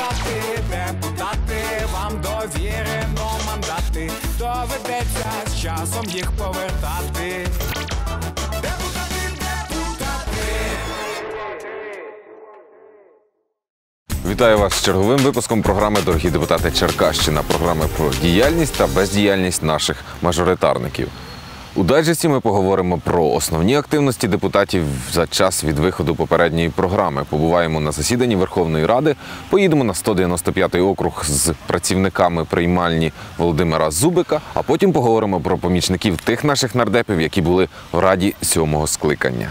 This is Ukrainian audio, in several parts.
депутати, депутати, вам довірено мандати. Доведеться з часом їх повертати. Депутати, депутати. Вітаю вас з черговим випуском програми Дорогі депутати Черкащина. Програми про діяльність та бездіяльність наших мажоритарників. У дайджесті ми поговоримо про основні активності депутатів за час від виходу попередньої програми. Побуваємо на засіданні Верховної Ради, поїдемо на 195-й округ з працівниками приймальні Володимира Зубика, а потім поговоримо про помічників тих наших нардепів, які були в раді сьомого скликання.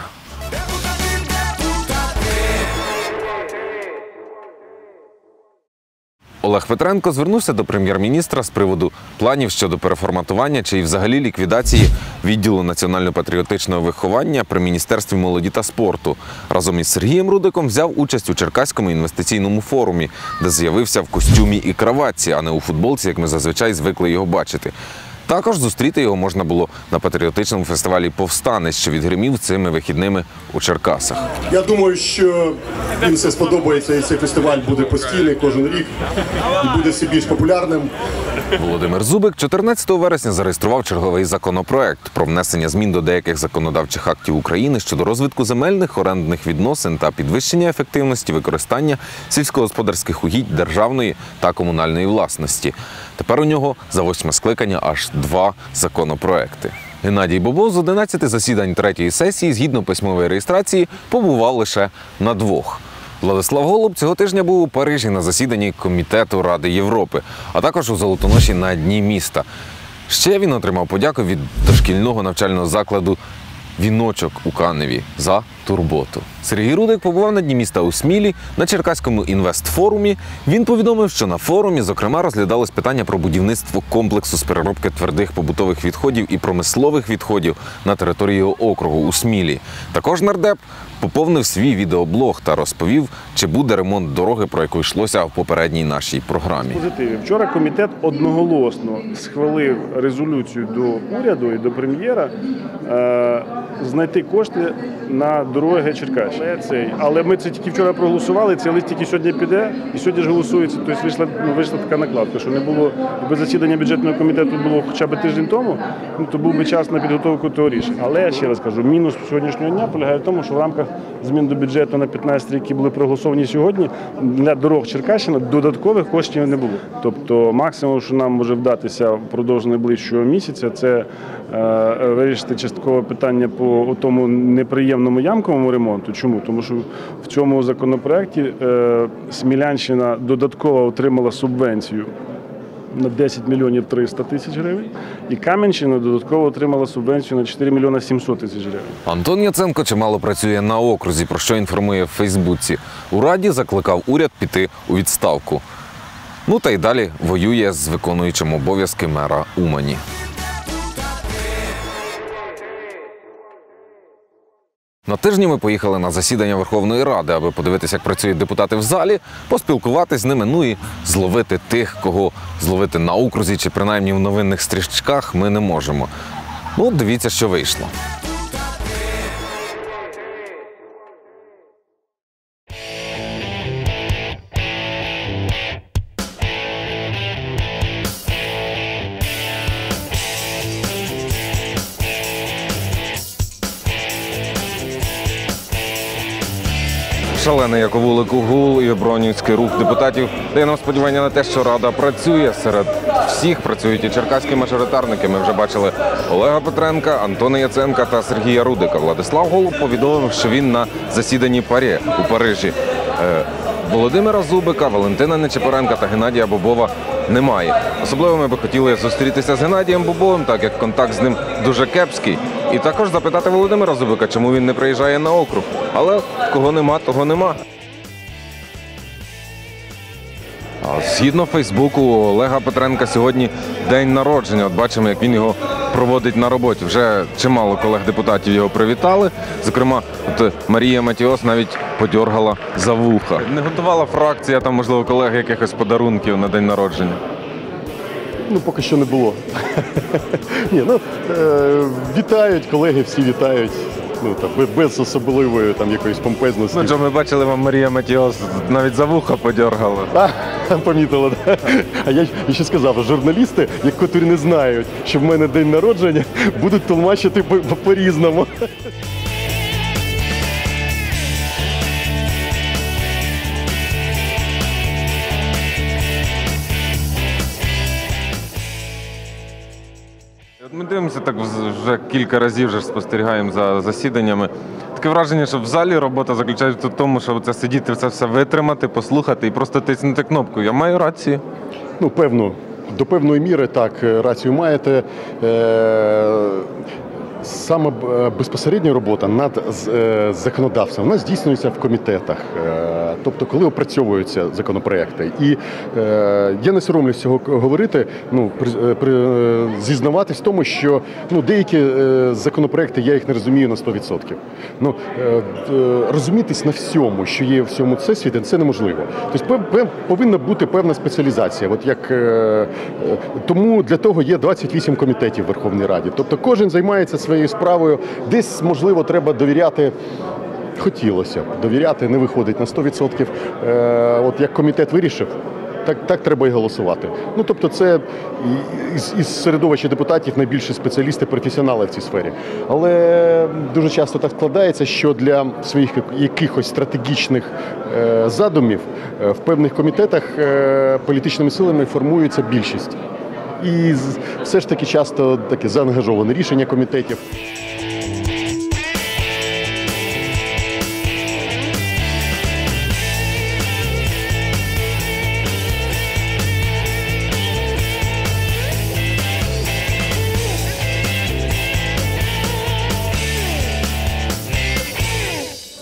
Олег Петренко звернувся до прем'єр-міністра з приводу планів щодо переформатування чи взагалі ліквідації відділу національно-патріотичного виховання при міністерстві молоді та спорту. Разом із Сергієм Рудиком взяв участь у Черкаському інвестиційному форумі, де з'явився в костюмі і краватці, а не у футболці, як ми зазвичай звикли його бачити. Також зустріти його можна було на патріотичному фестивалі Повстанець, що відгримів цими вихідними у Черкасах. Я думаю, що їм все сподобається, і цей фестиваль буде постійний кожен рік і буде все більш популярним. Володимир Зубик 14 вересня зареєстрував черговий законопроект про внесення змін до деяких законодавчих актів України щодо розвитку земельних орендних відносин та підвищення ефективності використання сільськогосподарських угідь державної та комунальної власності. Тепер у нього за восьме скликання аж два законопроекти. Геннадій Бобов з 11 засідань третьої сесії, згідно письмової реєстрації, побував лише на двох. Владислав Голуб цього тижня був у Парижі на засіданні Комітету Ради Європи, а також у Золотоноші на дні міста. Ще він отримав подяку від дошкільного навчального закладу Віночок у Каневі за турботу. Сергій Рудик побував на дні міста у Смілі на Черкаському інвестфорумі. Він повідомив, що на форумі, зокрема, розглядалось питання про будівництво комплексу з переробки твердих побутових відходів і промислових відходів на території округу у Смілі. Також нардеп поповнив свій відеоблог та розповів, чи буде ремонт дороги, про яку йшлося в попередній нашій програмі. Вчора комітет одноголосно схвалив резолюцію до уряду і до прем'єра е, знайти кошти на дороги Черкащини. Але, але ми це тільки вчора проголосували. Цей лист тільки сьогодні піде, і сьогодні ж голосується. Тобто вийшла, ну, вийшла така накладка, що не було якби засідання бюджетного комітету було хоча б тиждень тому, ну, то був би час на підготовку того рішення. Але я ще раз кажу, мінус сьогоднішнього дня полягає в тому, що в рамках змін до бюджету на 15 рік, які були проголосовані сьогодні, для дорог Черкащина додаткових коштів не було. Тобто максимум, що нам може вдатися впродовж найближчого місяця, це вирішити часткове питання по тому неприємному ямковому ремонту. Чому? Тому що в цьому законопроекті е, Смілянщина додатково отримала субвенцію. На 10 мільйонів 300 тисяч гривень, і Кам'янщина додатково отримала субвенцію на 4 мільйони 700 тисяч гривень. Антон Яценко чимало працює на окрузі, про що інформує в Фейсбуці. У раді закликав уряд піти у відставку. Ну та й далі воює з виконуючим обов'язки мера Умані. На тижні ми поїхали на засідання Верховної Ради, аби подивитися, як працюють депутати в залі, поспілкуватись з ними, ну і зловити тих, кого зловити на окрузі чи принаймні в новинних стрічках ми не можемо. Ну, дивіться, що вийшло. Шалений як у вулику гул і бронівський рух депутатів дає нам сподівання на те, що рада працює серед всіх працюють і черкаські мажоритарники. Ми вже бачили Олега Петренка, Антона Яценка та Сергія Рудика. Владислав Голуб повідомив, що він на засіданні парі у Парижі. Володимира Зубика, Валентина Нечепоренка та Геннадія Бобова немає. Особливо ми би хотіли зустрітися з Геннадієм Бобовим, так як контакт з ним дуже кепський. І також запитати Володимира Зубика, чому він не приїжджає на округ. Але кого нема, того нема. Згідно Фейсбуку, Олега Петренка сьогодні день народження. От бачимо, як він його проводить на роботі. Вже чимало колег-депутатів його привітали. Зокрема, от Марія Матіос навіть подьоргала за вуха. Не готувала фракція, там, можливо, колеги якихось подарунків на день народження. Ну, поки що не було. Ні, ну, е, вітають, колеги всі вітають. ну там без- особливої там якоїсь помпезності. Ну, Джо, ми бачили, вам Марія Матіос навіть за вуха подергала. Помітила, да? А я, ще сказав, журналісти, як котрі не знають, що в мене день народження, будуть по- по-різному. Ми дивимося так вже кілька разів вже спостерігаємо за засіданнями. Таке враження, що в залі робота заключається в тому, що це сидіти, це все витримати, послухати і просто тиснути кнопку. Я маю рацію. Ну, певно, до певної міри так, е, рацію маєте. Е, Саме е, безпосередня робота над е, законодавством вона здійснюється в комітетах, Е, тобто коли опрацьовуються законопроекти. І я не соромлюсь цього говорити, ну зізнаватись в тому, що ну, деякі законопроекти я їх не розумію на 100%. Ну, розумітись на всьому, що є в всьому всесвіті, це неможливо. Тобто повинна бути певна спеціалізація. От як, тому для того є 28 комітетів в Верховній Раді. Тобто кожен займається своєю справою. Десь, можливо, треба довіряти. Хотілося б довіряти, не виходить на 100%. Е, от як комітет вирішив, так, так треба і голосувати. Ну тобто, це із, із середовища депутатів найбільші спеціалісти, професіонали в цій сфері. Але дуже часто так складається, що для своїх якихось стратегічних е, задумів е, в певних комітетах е, політичними силами формується більшість. І все ж таки часто таке заангажоване рішення комітетів.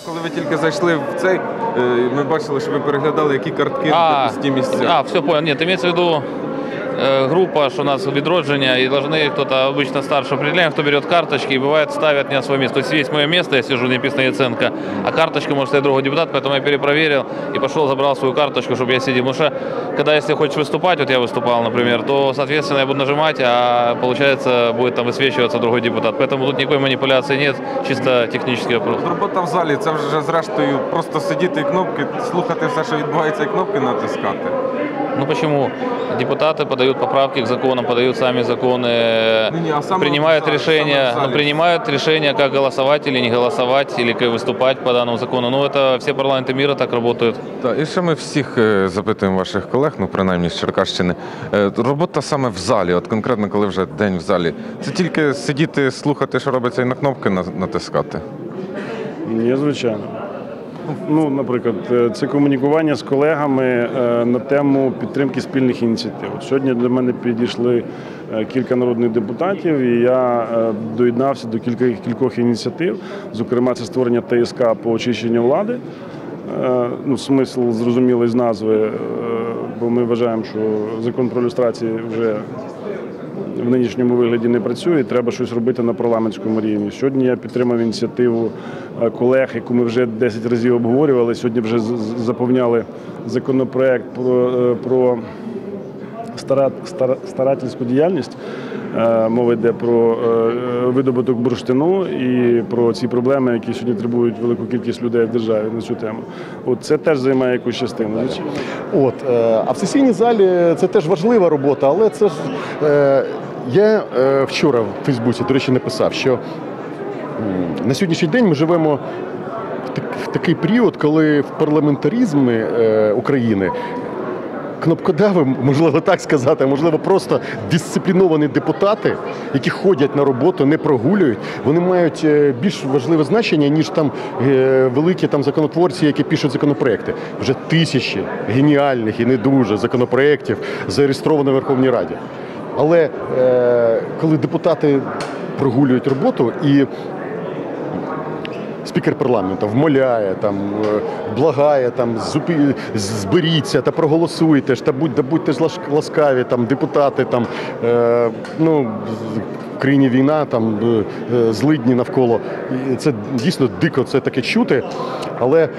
Коли ви тільки зайшли в цей, е, ми бачили, що ви переглядали, які картки А, пусті місця. а, все понял. Нет, имеется в виду группа, что у нас відродження, и должны кто-то обычно старше определяем, кто берет карточки, и бывает ставят не на свое место. То есть есть мое место, я сижу, не написано Яценко, а карточка может стоять другой депутат, поэтому я перепроверил и пошел, забрал свою карточку, чтобы я сидел. Потому что, когда если хочешь выступать, вот я выступал, например, то, соответственно, я буду нажимать, а получается будет там высвечиваться другой депутат. Поэтому тут никакой манипуляции нет, чисто технический вопрос. Робота в залі це вже зрештою просто сидіти і кнопки, слухати все, що відбувається, і кнопки натискати. Ну почему? Депутаты подают поправки к законам, подают сами законы, Ну, не, а сам принимают в зале, решения, сам в зале. ну, принимают решения, как голосовать или не голосовать, или как выступать по данному закону. Ну, это все парламенты мира так работают. Так, і ще ми всіх е, запитуємо ваших колег, ну принаймні з Черкащини. Е, Робота саме в залі, от конкретно коли вже день в залі. Це тільки сидіти, слухати, що робиться, і на кнопки на- натискати. Ні, звичайно. Ну, наприклад, е, це комунікування з колегами е, на тему підтримки спільних ініціатив. Сьогодні до мене підійшли е, кілька народних депутатів, і я доєднався до кілька кількох ініціатив. Зокрема, це створення ТСК по очищенню влади. Ну, смисл зрозумілий з назви, бо ми вважаємо, що закон про люстрацію вже в нинішньому вигляді не працює. Треба щось робити на парламентському рівні. Сьогодні я підтримав ініціативу е, колег, яку ми вже 10 разів обговорювали. Сьогодні вже заповняли законопроект про, е, про стара, стара, старательську діяльність. Е, Мова йде про видобуток бурштину і про ці проблеми, які сьогодні требують велику кількість людей в державі на цю тему. От це теж займає якусь частину. От, а в сесійній залі це теж важлива робота, але це ж я е, вчора в Фейсбуці, до речі, написав, що на сьогоднішній день ми живемо в, такий період, коли в парламентаризмі е, України. Кнопкодави, можливо так сказати, можливо, просто дисципліновані депутати, які ходять на роботу, не прогулюють. Вони мають е, більш важливе значення, ніж там великі там законотворці, які пишуть законопроекти. Вже тисячі геніальних і не дуже законопроєктів зареєстровано в Верховній Раді. Але е, коли депутати прогулюють роботу і спікер парламенту вмоляє, там, е, благає, там, зупи, зберіться та проголосуйте ж, та будь, та будьте ж ласкаві, там, депутати, там, е, ну, в країні війна, там, е, е, злидні навколо. Це дійсно дико це таке чути. Але е,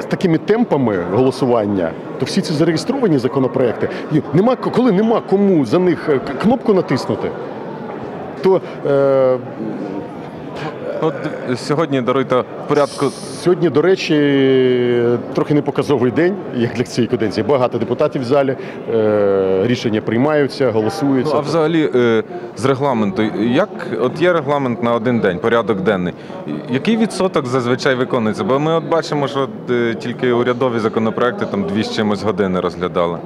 з такими темпами голосування, то всі ці зареєстровані законопроекти, і нема, коли нема кому за них кнопку натиснути, то е, От сьогодні даруйте в порядку. Сьогодні, до речі, трохи непоказовий день, як для цієї каденції. Багато депутатів в залі, е, рішення приймаються, Ну, голосуються. а взагалі е, з регламенту, як от є регламент на один день, порядок денний. Який відсоток зазвичай виконується? Бо ми от бачимо, що е, тільки урядові законопроекти там дві з чимось години розглядали.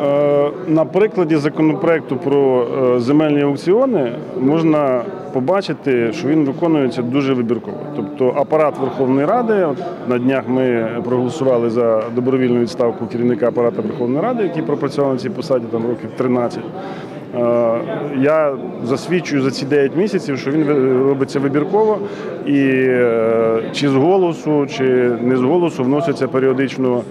Е, На прикладі законопроекту про е, земельні аукціони можна побачити, що він виконується дуже вибірково. Тобто апарат Верховної Ради, на днях ми проголосували за добровільну відставку керівника апарату Верховної Ради, який пропрацював на цій посаді там років 13. Е, Я засвідчую за ці 9 місяців, що він робиться вибірково, і чи з голосу, чи не з голосу вносяться періодично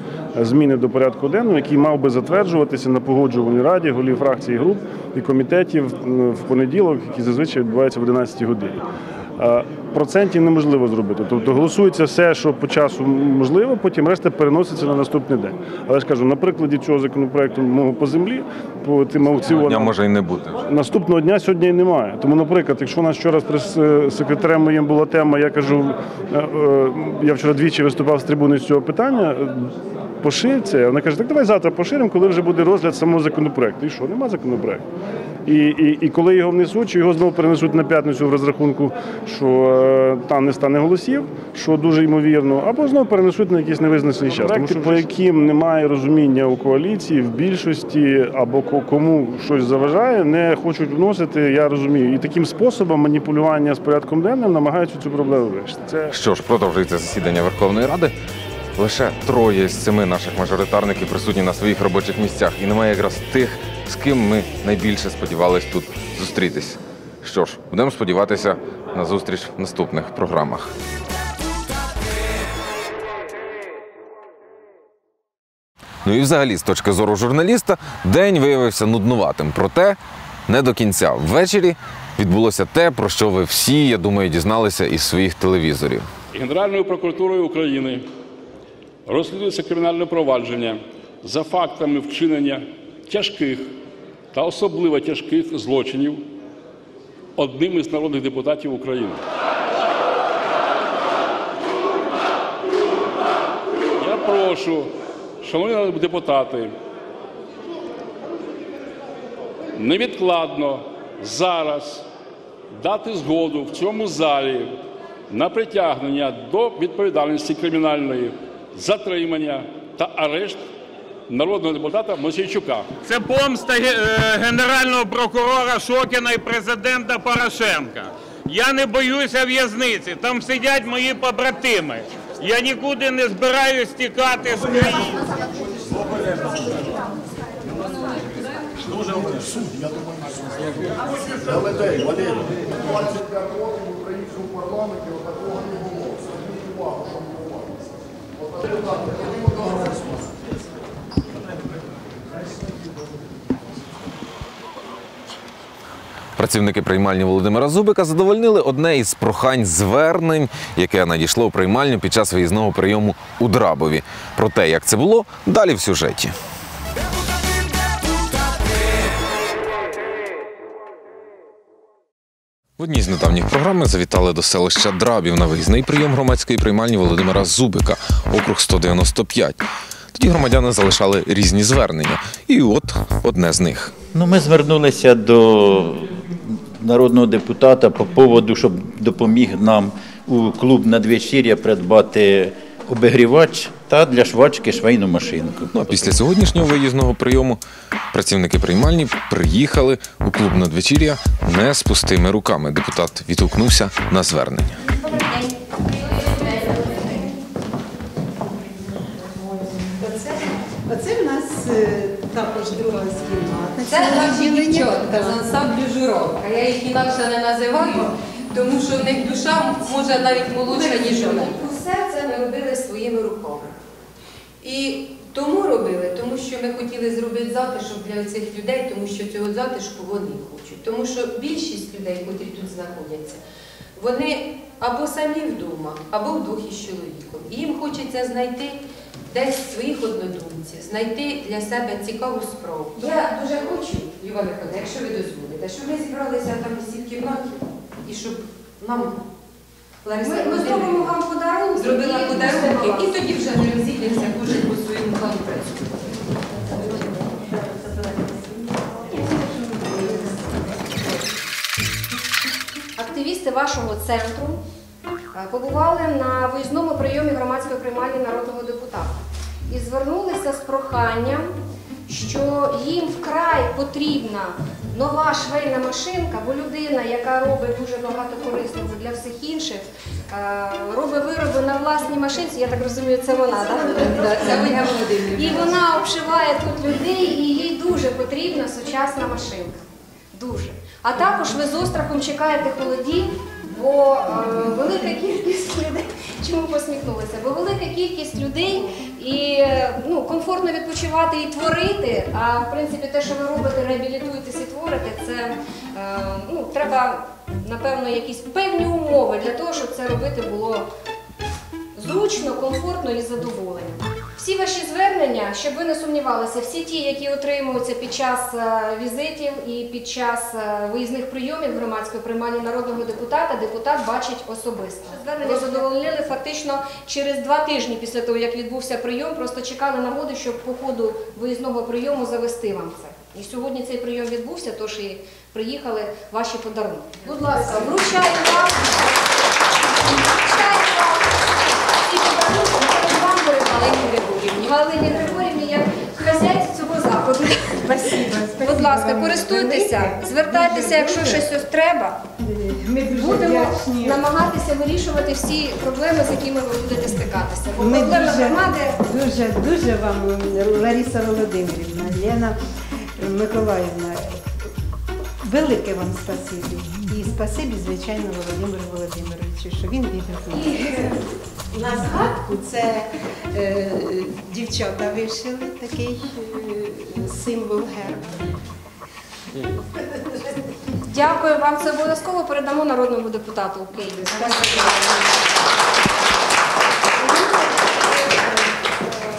зміни до порядку денного, який мав би затверджуватися на погоджувальній раді голів фракцій, груп і комітетів в понеділок, який зазвичай відбувається в 11 годині. Е, Процентів неможливо зробити. Тобто голосується все, що по часу можливо, потім решта переноситься на наступний день. Але ж кажу, на прикладі цього законопроекту мого по землі, по тим Дня аукціонам, може і не бути. Наступного дня сьогодні і немає. Тому, наприклад, якщо у нас вчора з прес-секретарем моїм була тема, я кажу, е, е, я вчора двічі виступав з трибуни з цього питання. Це. Вона каже, так давай завтра поширимо, коли вже буде розгляд самого законопроекту. І що, нема законопроекту. І, і, і коли його внесуть, чи його знову перенесуть на п'ятницю в розрахунку, що е, там не стане голосів, що дуже ймовірно, або знову перенесуть на якийсь невизначений час. Тому що по яким немає розуміння у коаліції, в більшості або ко- кому щось заважає, не хочуть вносити, я розумію. І таким способом маніпулювання з порядком денним намагаються цю проблему вирішити. Це Що ж, продовжується засідання Верховної Ради. Лише троє з семи наших мажоритарників присутні на своїх робочих місцях. І немає якраз тих, з ким ми найбільше сподівались тут зустрітись. Що ж, будемо сподіватися на зустріч в наступних програмах. Ну і взагалі, з точки зору журналіста, день виявився нуднуватим. Проте не до кінця. Ввечері відбулося те, про що ви всі, я думаю, дізналися із своїх телевізорів. Генеральною прокуратурою України розслідується кримінальне провадження за фактами вчинення тяжких та особливо тяжких злочинів одним із народних депутатів України. Я прошу, шановні депутати, невідкладно зараз дати згоду в цьому залі на притягнення до відповідальності кримінальної, затримання та арешт народного депутата Мосійчука. Це помста е, генерального прокурора Шокіна і президента Порошенка. Я не боюся в'язниці, там сидять мої побратими. Я нікуди не збираюсь тікати з країни. Працівники приймальні Володимира Зубика задовольнили одне із прохань звернень, яке надійшло у приймальню під час виїзного прийому у Драбові. Про те, як це було, далі в сюжеті. В одній з недавніх програм ми завітали до селища Драбів на виїзний прийом громадської приймальні Володимира Зубика, округ 195. Тоді громадяни залишали різні звернення. І от одне з них. Ну, ми звернулися до народного депутата по поводу, щоб допоміг нам у клуб надвечір'я придбати обігрівач та для швачки швейну машинку. Ну а після сьогоднішнього виїзного прийому працівники приймальні приїхали у клуб надвечір'я не з пустими руками. Депутат відгукнувся на звернення. Оце, оце в нас е, також друга кімната. Це наші дівчатка з ансамблю журовка. Я їх інакше не називаю, тому що в них душа може навіть молодша, ніж у них. Робили своїми руками. І тому робили, тому що ми хотіли зробити затишок для цих людей, тому що цього затишку вони хочуть. Тому що більшість людей, котрі тут знаходяться, вони або самі вдома, або вдвох із чоловіком. І їм хочеться знайти десь своїх однодумців, знайти для себе цікаву справу. Я дуже хочу, Люба Михайловна, якщо ви дозволите, щоб ми зібралися там всі в кімнаті і щоб нам Лариса Ми- ми Володимирівна зробимо вам подарунки зробила і подарунки, і тоді вже ми розійдемося кожен по своєму плану працює. Активісти вашого центру е, побували на виїзному прийомі громадської приймальні народного депутата і звернулися з проханням, що їм вкрай потрібна нова швейна машинка, бо людина, яка робить дуже багато корисного для всіх інших, е, робить вироби на власній машинці. Я так розумію, це вона, так? І вона обшиває тут людей, і їй дуже потрібна сучасна машинка. Дуже. А також ви з острахом чекаєте холодів, бо е, велика кількість людей. Чому посміхнулися? Бо велика кількість людей і ну, комфортно відпочивати і творити. А в принципі, те, що ви робите, реабілітуєтесь і творите, це е, ну, треба, напевно, якісь певні умови для того, щоб це робити було зручно, комфортно і задоволення. Всі ваші звернення, щоб ви не сумнівалися, всі ті, які отримуються під час е, візитів і під час е, виїзних прийомів громадської приймання народного депутата, депутат бачить особисто. Звернення задовольнили фактично через два тижні після того, як відбувся прийом, просто чекали нагоди, щоб по ходу виїзного прийому завести вам це. І сьогодні цей прийом відбувся, тож і приїхали ваші подарунки. Будь ласка, вручаю вам. Вручаю вам. ці подарунки перед вам перед Галині Григорівні. Як хазяйці цього заходу. Будь ласка, користуйтеся, звертайтеся, якщо щось ось треба. Будемо намагатися вирішувати всі проблеми, з якими ви будете стикатися. Бо Ми проблеми дуже, громади дуже, дуже вам, Лариса Володимирівна, Лена Миколаївна, велике вам спасибі. І спасибі, звичайно, Володимиру Володимировичу, що він відгукнувся. На згадку це е, дівчата вишили такий е, символ герба. Дякую вам. Це обов'язково передамо народному депутату України.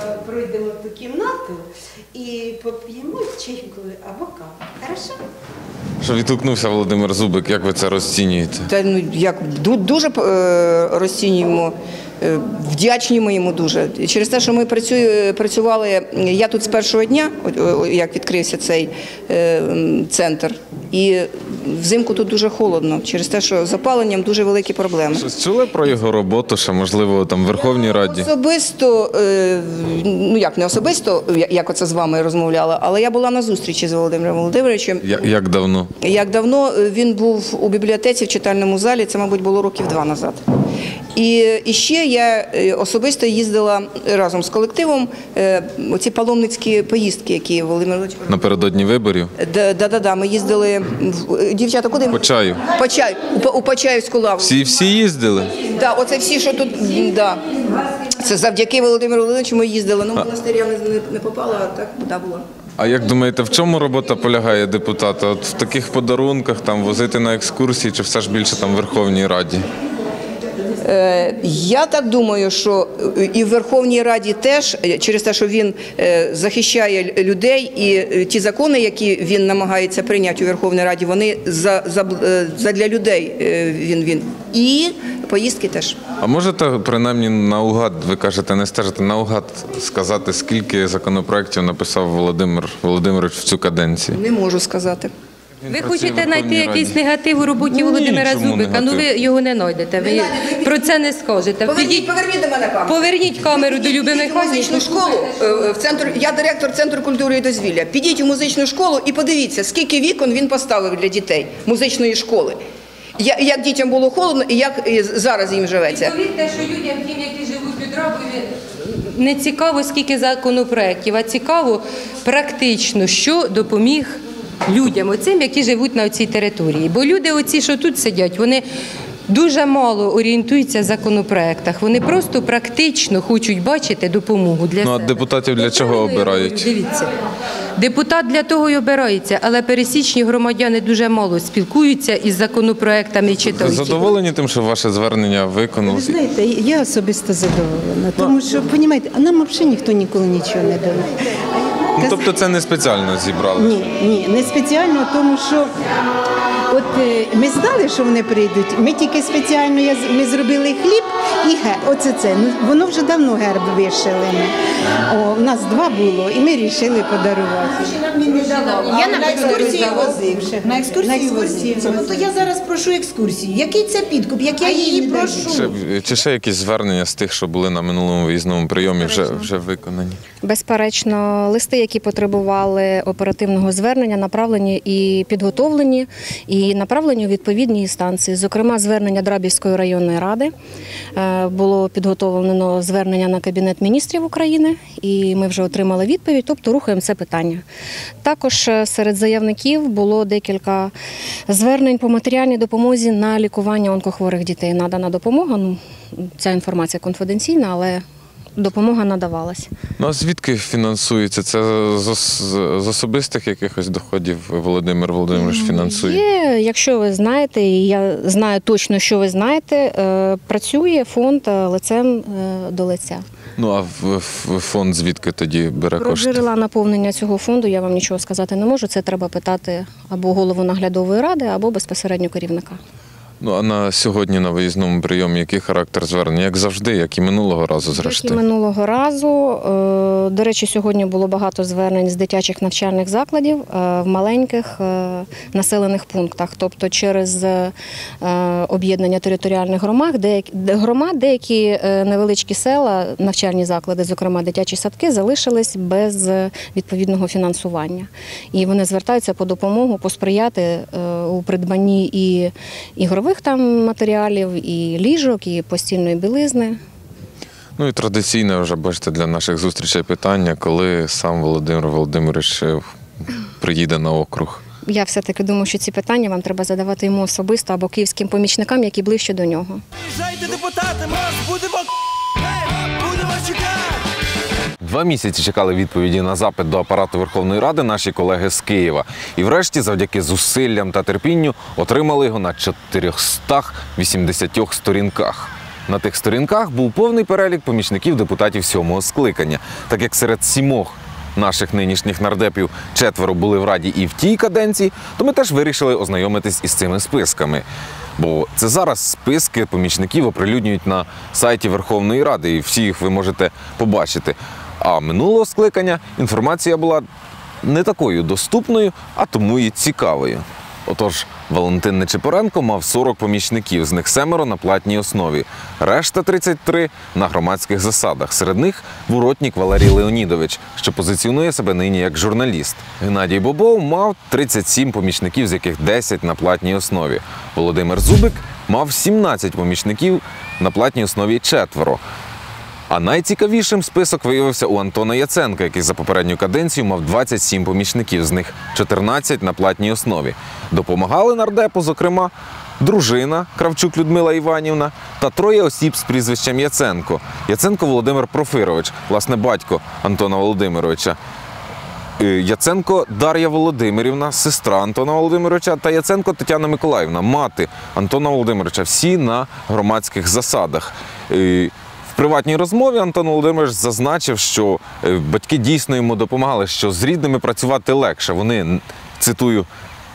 Е, Пройдемо ту кімнату і поп'ємо чайку або каву. Хорошо? Що відгукнувся Володимир Зубик, як ви це розцінюєте? Та ну як ду- дуже е, розцінюємо. Е, Вдячні ми йому дуже. Через те, що ми працювали, я тут з першого дня, як відкрився цей е, центр, і взимку тут дуже холодно, через те, що з опаленням дуже великі проблеми. Щось чули про його роботу, ще можливо там в Верховній Раді? Особисто, е, ну як не особисто, як оце з вами розмовляла, але я була на зустрічі з Володимиром Володимировичем. Я- Як давно? Як давно він був у бібліотеці в читальному залі, це, мабуть, було років два назад. І, і ще я е, особисто їздила разом з колективом е, оці паломницькі поїздки, які Володимир Володимирович. Напередодні виборів? Да, да, да, ми їздили е, дівчата, куди? По чаю. По чаю, у, По- у Почаївську лаву. Всі всі їздили? Да, оце всі, що тут, да. Це завдяки Володимиру Володимировичу ми їздили. Ну, в монастир я не, не, не попала, а так, да, була. А як думаєте, в чому робота полягає депутата? От в таких подарунках там возити на екскурсії, чи все ж більше там в Верховній Раді? Е, Я так думаю, що е, і в Верховній Раді теж е, через те, що він захищає людей, і ті закони, які він намагається прийняти у Верховній Раді, вони за, за, задля людей він він і поїздки теж. А можете принаймні наугад, ви кажете, не стежите, наугад сказати, скільки законопроєктів написав Володимир Володимирович в цю каденцію? Не можу сказати. Ви хочете знайти якийсь негатив у роботі Володимира Зубика, ну ви його не знайдете. Ви про це не скажете. Підіть, поверніть до мене камеру. поверніть камеру до Люби Михайлівни. музичну школу е, в центр. Я директор центру культури і дозвілля. Підіть у музичну школу і подивіться, скільки вікон він поставив для дітей музичної школи. Я- Як дітям було холодно і як е, зараз їм живеться. Повірте, що людям, тим, які живуть під Рабові, не цікаво, скільки законопроєктів, а цікаво практично, що допоміг людям, оцим, які живуть на цій території. Бо люди, оці, що тут сидять, вони дуже мало орієнтуються в законопроєктах. Вони просто практично хочуть бачити допомогу для Ну а себе. депутатів для чого обирають? Дивіться. Депутат для того й обирається, але пересічні громадяни дуже мало спілкуються із законопроектами і Ви читають. задоволені тим, що ваше звернення Ви виконало? знаєте, я особисто задоволена, тому що, розумієте, а нам взагалі ніхто ніколи нічого не дав. Ну, тобто це не спеціально зібрали? Ні, ні, не спеціально, тому що От е, ми знали, що вони прийдуть. Ми тільки спеціально я ми зробили хліб і ге. Оце це. Ну воно вже давно герб вишили. О, у нас два було, і ми вирішили подарувати. Я на екскурсії возив. На екскурсії возив. Ну то я зараз прошу екскурсію. Який це підкуп? Як я її прошу? Ще, чи ще якісь звернення з тих, що були на минулому виїзному прийомі, вже, вже виконані? Безперечно, листи, які потребували оперативного звернення, направлені і підготовлені, і направлені у відповідні інстанції. Зокрема, звернення Драбівської районної ради Е, було підготовлено звернення на Кабінет міністрів України, і ми вже отримали відповідь, тобто рухаємо це питання. Також е, серед заявників було декілька звернень по матеріальній допомозі на лікування онкохворих дітей. Надана допомога. Ну, ця інформація конфіденційна, але допомога надавалась. Ну а звідки фінансується? Це з, з особистих якихось доходів Володимир Володимирович фінансує? Є, якщо ви знаєте, і я знаю точно, що ви знаєте, е, працює фонд е, лицем е, до лиця. Ну а в, в фонд звідки тоді бере Про кошти? джерела наповнення цього фонду я вам нічого сказати не можу. Це треба питати або голову наглядової ради, або безпосередньо керівника. Ну а на сьогодні на виїзному прийомі який характер звернення? Як завжди, як і минулого разу, Як і зрештою. минулого разу, е, до речі, сьогодні було багато звернень з дитячих навчальних закладів е, в маленьких е, населених пунктах, тобто через об'єднання територіальних громад, громад, деякі невеличкі села, навчальні заклади, зокрема дитячі садки, залишились без відповідного фінансування. І вони звертаються по допомогу посприяти у придбанні і ігрових там матеріалів, і ліжок, і постільної білизни. Ну і традиційне вже бачите для наших зустрічей питання, коли сам Володимир Володимирович е, приїде на округ. Я все-таки думаю, що ці питання вам треба задавати йому особисто або київським помічникам, які ближче до нього. Приїжджайте, депутати, ми вас будемо будемо чекати. Два місяці чекали відповіді на запит до апарату Верховної Ради наші колеги з Києва. І врешті, завдяки зусиллям та терпінню, отримали його на 480 сторінках. На тих сторінках був повний перелік помічників депутатів сьомого скликання, так як серед сімох наших нинішніх нардепів четверо були в раді і в тій каденції, то ми теж вирішили ознайомитись із цими списками. Бо це зараз списки помічників оприлюднюють на сайті Верховної Ради, і всі їх ви можете побачити. А минулого скликання інформація була не такою доступною, а тому і цікавою. Отож, Валентин Нечипоренко мав 40 помічників, з них семеро на платній основі, решта 33 на громадських засадах. Серед них Воротнік Валерій Леонідович, що позиціонує себе нині як журналіст. Геннадій Бобов мав 37 помічників, з яких 10 на платній основі. Володимир Зубик мав 17 помічників на платній основі четверо. А найцікавішим список виявився у Антона Яценка, який за попередню каденцію мав 27 помічників, з них 14 на платній основі. Допомагали нардепу, зокрема, дружина Кравчук Людмила Іванівна та троє осіб з прізвищем Яценко. Яценко Володимир Профирович, власне, батько Антона Володимировича. Е, Яценко Дар'я Володимирівна, сестра Антона Володимировича, та Яценко Тетяна Миколаївна, мати Антона Володимировича. Всі на громадських засадах. Приватній розмові Антон Володимирович зазначив, що е, батьки дійсно йому допомагали, що з рідними працювати легше. Вони, цитую,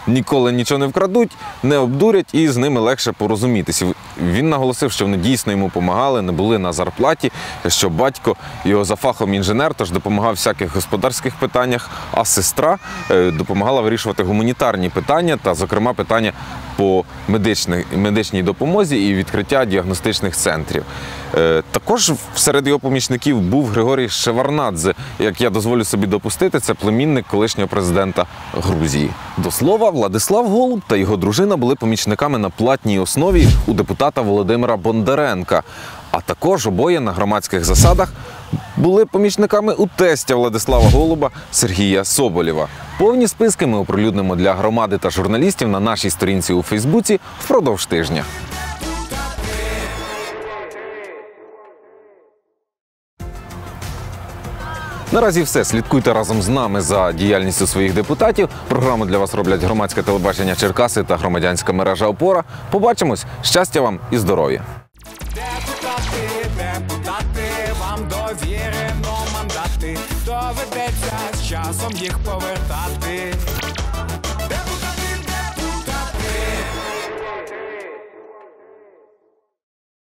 ніколи нічого не вкрадуть, не обдурять і з ними легше порозумітися. Він наголосив, що вони дійсно йому допомагали, не були на зарплаті, що батько його за фахом інженер, тож допомагав в всяких господарських питаннях, а сестра е, допомагала вирішувати гуманітарні питання та, зокрема, питання по медичній допомозі і відкриття діагностичних центрів. Е, Також серед його помічників був Григорій Шеварнадзе, як я дозволю собі допустити, це племінник колишнього президента Грузії. До слова, Владислав Голуб та його дружина були помічниками на платній основі у депутата Володимира Бондаренка. А також обоє на громадських засадах були помічниками у тестя Владислава Голуба Сергія Соболєва. Повні списки ми оприлюднимо для громади та журналістів на нашій сторінці у Фейсбуці впродовж тижня. Наразі все. Слідкуйте разом з нами за діяльністю своїх депутатів. Програму для вас роблять громадське телебачення Черкаси та громадянська мережа Опора. Побачимось. Щастя вам і здоров'я. Депутати, депутати, вам довірено мандати. Доведеться з часом їх повертати.